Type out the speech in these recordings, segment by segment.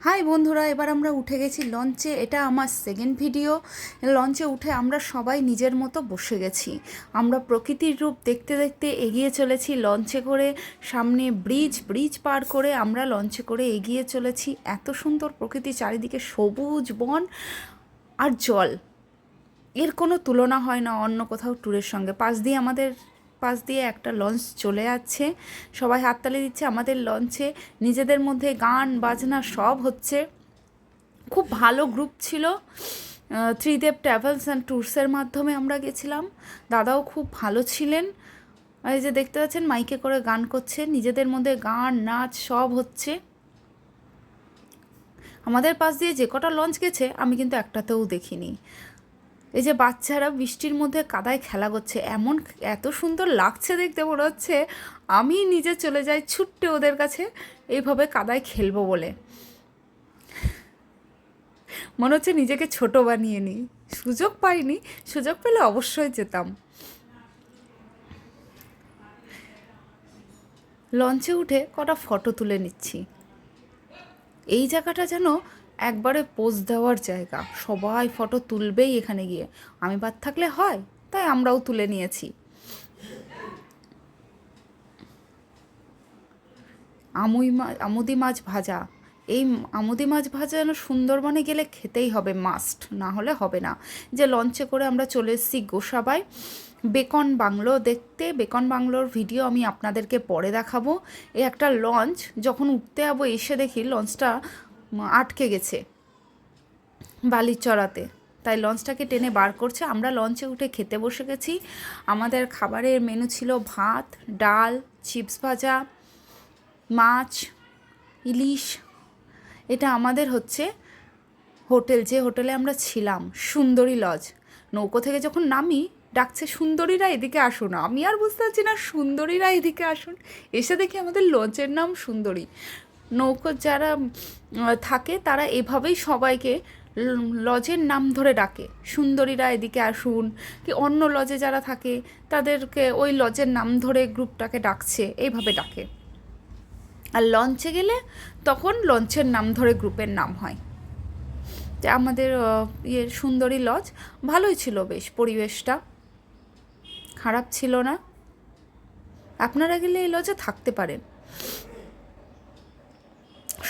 High বন্ধুরা, এবার আমরা উঠে গেছি লঞ্চে। এটা আমার সেকেন্ড ভিডিও লঞ্চে উঠে আমরা সবাই নিজের মতো বসে গেছি। আমরা প্রকৃতির রূপ দেখতে দেখতে এগিয়ে চলেছি লঞ্চে করে। সামনে ব্রিজ ব্রিজ পার করে আমরা লঞ্চে করে এগিয়ে চলেছি। এত সুন্দর প্রকৃতি, চারিদিকে সবুজ বন আর জল। এর কোনো তুলনা হয় না অন্য কোথাও ট্যুরের সঙ্গে। পাশ দিয়ে আমাদের পাশ দিয়ে একটা লঞ্চ চলে যাচ্ছে। সবাই হাততালি দিচ্ছে, আমাদের লঞ্চে নিজেদের মধ্যে গান, বাজনা সব হচ্ছে। খুব ভালো গ্রুপ ছিল ত্রিদেব ট্রাভেলস অ্যান্ড ট্যুরসের মাধ্যমে আমরা গেছিলাম। দাদাও খুব ভালো ছিলেন। এই যে দেখতে পাচ্ছেন মাইকে করে গান করছে, নিজেদের মধ্যে গান, নাচ সব হচ্ছে। আমাদের পাশ দিয়ে যে কটা লঞ্চ গেছে, আমি কিন্তু একটাতেও দেখিনি। এই যে বাচ্চারা বৃষ্টির মধ্যে কাদায় খেলা করছে, এমন এত সুন্দর লাগছে দেখতে মনে হচ্ছে, আমি নিজে চলে যাই ছুট্টে ওদের কাছে, এইভাবে কাদায় খেলব বলে। মনে হচ্ছে নিজেকে ছোট বানিয়ে নিই। সুযোগ পাইনি, সুযোগ পেলে অবশ্যই যেতাম। লঞ্চে উঠে কটা ফটো তুলে নিচ্ছি। এই জায়গাটা যেন একবারে পোজ দেওয়ার জায়গা। সবাই ফটো তুলবেই এখানে গিয়ে। আমি বাদ থাকলে হয়, তাই আমরাও তুলে নিয়েছি। আমুই মা, আমুদি মাছ ভাজা। এই আমুদি মাছ ভাজা যেন সুন্দরবনে গেলে খেতেই হবে মাস্ট না হলে হবে না। যে লঞ্চে করে আমরা চলে এসেছি গোসাবায় বেকন বাংলো। দেখতে বেকন বাংলোর ভিডিও আমি আপনাদেরকে পরে দেখাবো। এই একটা লঞ্চ যখন উঠতে যাব, এসে দেখি লঞ্চটা আটকে গেছে বালির চড়াতে। তাই লঞ্চটাকে টেনে বার করছে। আমরা লঞ্চে উঠে খেতে বসে গেছি। আমাদের খাবারের মেনু ছিল ভাত, ডাল চিপস ভাজা, মাছ, ইলিশ। এটা আমাদের হচ্ছে হোটেল। যে হোটেলে আমরা ছিলাম, সুন্দরী লজ। নৌকো থেকে যখন নামি, ডাকছে, সুন্দরীরা এদিকে আসুন। আমি আর বুঝতে পারছি না, সুন্দরীরা এদিকে আসুন। এসে দেখি আমাদের লঞ্চের নাম সুন্দরী। নৌকো যারা থাকে, তারা এভাবেই সবাইকে লজের নাম ধরে ডাকে। সুন্দরীরা এদিকে আসুন, কি অন্য লজে যারা থাকে, তাদেরকে ওই লজের নাম ধরে গ্রুপটাকে ডাকছে, এইভাবে ডাকে। আর লঞ্চে গেলে তখন লঞ্চের নাম ধরে গ্রুপের নাম হয়। যে আমাদের ইয়ে সুন্দরী লজ, ভালোই ছিল বেশ পরিবেশটা। খারাপ ছিল না। আপনারা গেলে এই লজে থাকতে পারেন।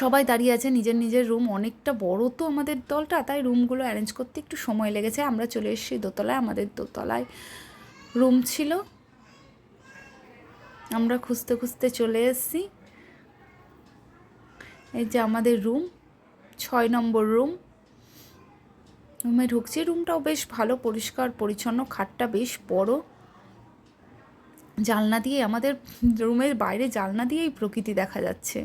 সবাই দাঁড়িয়ে আছে, নিজের নিজের রুম অনেকটা বড় তো আমাদের দলটা, তাই রুমগুলো অ্যারেঞ্জ করতে একটু সময় লেগেছে। আমরা চলে এসেছি দোতলায়, আমাদের দোতলায় রুম ছিল। আমরা খুঁজতে খুঁজতে চলে এসেছি। এই যে আমাদের রুম ছয় নম্বর রুম রুমে ঢুকছি রুমটাও বেশ ভালো, পরিষ্কার, পরিচ্ছন্ন, খাটটা বেশ বড়। জানলা দিয়ে, আমাদের রুমের বাইরে জানলা দিয়েই প্রকৃতি দেখা যাচ্ছে।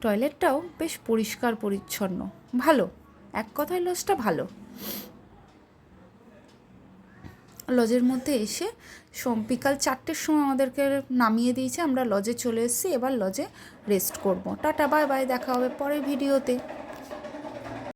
টয়লেটটাও বেশ পরিষ্কার, পরিচ্ছন্ন। ভালো। এক কথায় লজটা ভালো। লজের মধ্যে এসে সোম বিকাল চারটের সময় আমাদেরকে নামিয়ে দিয়েছে। আমরা লজে চলে এসেছি। এবার লজে রেস্ট করব। Tata, bye bye. দেখা হবে পরের ভিডিওতে।